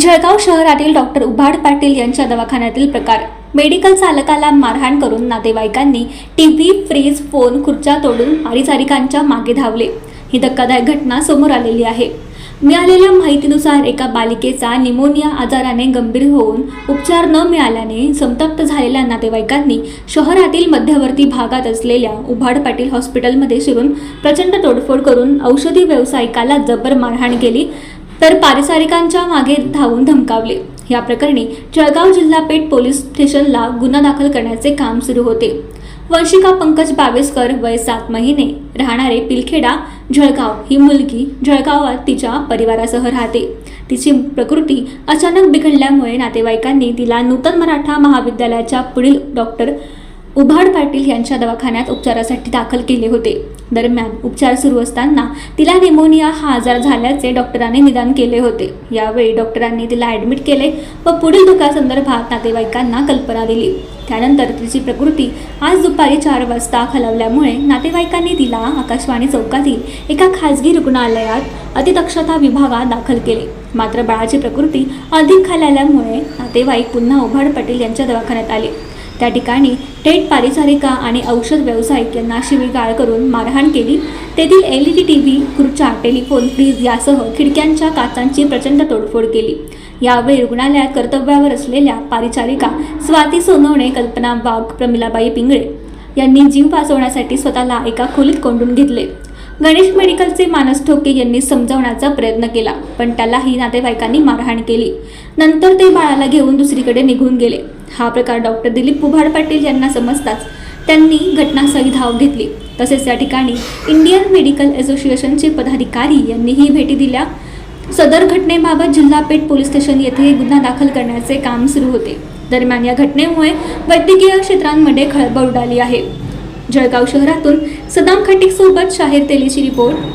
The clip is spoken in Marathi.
जळगाव शहरातील डॉक्टर उभाड पाटील यांच्या दवाखान्यातील प्रकार. मेडिकल चालकाला मारहाण करून नातेवाईकांनी टीव्ही फ्रीज फोन खुर्च्या तोडून पारिचारिकांच्या मागे धावले. ही धक्कादायक घटना समोर आलेली आहे. मिळालेल्या माहितीनुसार एका बालिकेचा निमोनिया आजाराने गंभीर होऊन उपचार न मिळाल्याने संतप्त झालेल्या नातेवाईकांनी शहरातील मध्यवर्ती भागात असलेल्या उभाड पाटील हॉस्पिटलमध्ये शिरून प्रचंड तोडफोड करून औषधी व्यावसायिकाला जबर मारहाण केली. तर पारिसारिकांच्या मागे धावून धमकावले. या प्रकरणी जळगाव जिल्हा पेठ पोलीस स्टेशनला गुन्हा दाखल करण्याचे काम सुरू होते. वंशिका पंकज बावेसकर वय सात महिने. राहणारे पिलखेडा जळगाव ही मुलगी जळगावात तिच्या परिवारासह राहते. तिची प्रकृती अचानक बिघडल्यामुळे नातेवाईकांनी तिला नूतन मराठा महाविद्यालयाच्या पुढील डॉक्टर उभाड पाटील यांच्या दवाखान्यात उपचारासाठी दाखल केले होते. दरम्यान उपचार सुरू असताना तिला निमोनिया हा आजार झाल्याचे डॉक्टरांनी निदान केले होते. यावेळी डॉक्टरांनी तिला ॲडमिट केले व पुढील दुखासंदर्भात नातेवाईकांना कल्पना दिली. त्यानंतर तिची प्रकृती आज दुपारी चार वाजता खालावल्यामुळे नातेवाईकांनी तिला आकाशवाणी चौकातील एका खासगी रुग्णालयात अतिदक्षता विभागात दाखल केले. मात्र बाळाची प्रकृती अधिक खालावल्यामुळे नातेवाईक पुन्हा उभाड पाटील यांच्या दवाखान्यात आले. त्या ठिकाणी थेट पारिचारिका आणि औषध व्यावसायिक यांना शिवीगाळ करून मारहाण केली. तेथील L E D T V खुर्च्या टेलिफोन फ्रीज यासह खिडक्यांच्या काचांची प्रचंड तोडफोड केली. यावेळी रुग्णालयात कर्तव्यावर असलेल्या पारिचारिका स्वाती सोनवणे कल्पना वाघ प्रमिलाबाई पिंगळे यांनी जीव वाचवण्यासाठी स्वतःला एका खोलीत कोंडून घेतले. गणेश मेडिकलचे मानस ठोके यांनी समजावण्याचा प्रयत्न केला पण त्यालाही नातेवाईकांनी मारहाण केली. नंतर ते बाळाला घेऊन दुसरीकडे निघून गेले. हा प्रकार डॉक्टर दिलीप पुभाड पाटील यांना समजताच त्यांनी घटनास्थळी धाव घेतली. तसेच या ठिकाणी इंडियन मेडिकल असोसिएशनचे पदाधिकारी यांनीही भेटी दिल्या. सदर घटनेबाबत जिल्हा पेठ पोलीस स्टेशन येथे गुन्हा दाखल करण्याचे काम सुरू होते. दरम्यान या घटनेमुळे वैद्यकीय क्षेत्रांमध्ये खळबळ उडाली आहे. जळगाव शहरातून सदाम खटिक सोबत शाहीर तेलीची रिपोर्ट.